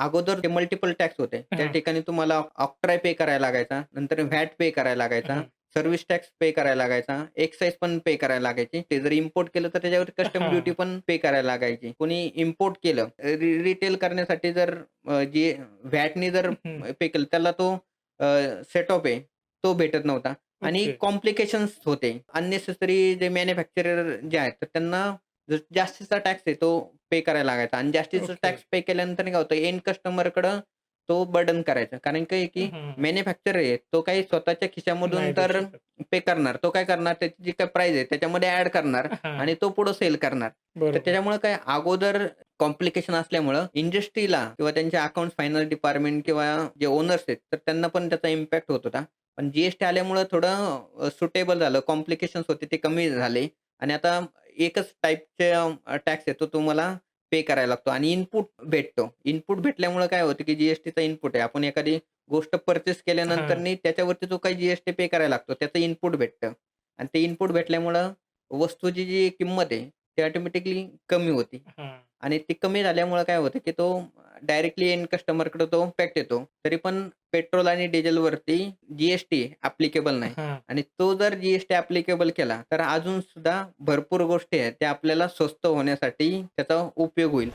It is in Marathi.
अगोदर मल्टिपल टॅक्स होते. त्या हां. ठिकाणी तुम्हाला ऑक्ट्राय पे करायला लागायचा. नंतर व्हॅट पे करायला लागायचा. हं. सर्व्हिस टॅक्स पे करायला लागायचा. एक्साईज पण पे करायला लागायची. ते जर इम्पोर्ट केलं तर त्याच्यावर कस्टम हां. ड्युटी पण पे करायला लागायची. कोणी इम्पोर्ट केलं रिटेल करण्यासाठी जर अ, जे व्हॅटनी जर. पे केलं त्याला तो सेट ऑफ आहे तो भेटत नव्हता आणि ओके. कॉम्प्लिकेशन्स होते. अननेसेसरी जे मॅन्युफॅक्चरर जे आहेत तर त्यांना जो जास्तीचा टॅक्स आहे तो पे करायला लागायचा आणि जास्तीचा ओके. टॅक्स पे केल्यानंतर काय होतं एंड कस्टमरकडं तो बर्डन करायचा. कारण काय की. मॅन्युफॅक्चरर आहे तो काही स्वतःच्या खिशामधून तर. पे करणार. तो काय करणार त्याची जी काही प्राईस आहे त्याच्यामध्ये ॲड करणार. आणि तो पुढं सेल करणार. तर. त्याच्यामुळे काय अगोदर कॉम्प्लिकेशन असल्यामुळं इंडस्ट्रीला किंवा त्यांच्या अकाउंट्स फायनान्स डिपार्टमेंट किंवा जे ओनर्स आहेत तर त्यांना पण त्याचा इम्पॅक्ट होत होता. पण जी-एस-टी आल्यामुळं थोडं सुटेबल झालं. कॉम्प्लिकेशन्स होते ते कमी झाले आणि आता एकच टाइपचे अ, टॅक्स आहे तो तुम्हाला पे करायला लागतो आणि इनपुट भेटतो. इनपुट भेटल्यामुळं काय होतं की जी-एस-टीचा इनपुट आहे. आपण एखादी गोष्ट पर्चेस केल्यानंतरनी त्याच्यावरती जो काही जी-एस-टी पे करायला लागतो त्याचं इनपुट भेटतं आणि ते इनपुट भेटल्यामुळं वस्तूची जी किंमत आहे ती ऑटोमॅटिकली कमी होती. आणि ती कमी झाल्यामुळं काय होतं की तो डायरेक्टली एंड कस्टमरकडे तो इम्पॅक्ट येतो. तरी पण पेट्रोल आणि डिझेलवरती जी-एस-टी ॲप्लिकेबल नाही. आणि तो जर जी-एस-टी ॲप्लिकेबल केला तर अजून सुद्धा भरपूर गोष्टी आहेत त्या आपल्याला स्वस्त होण्यासाठी त्याचा उपयोग होईल.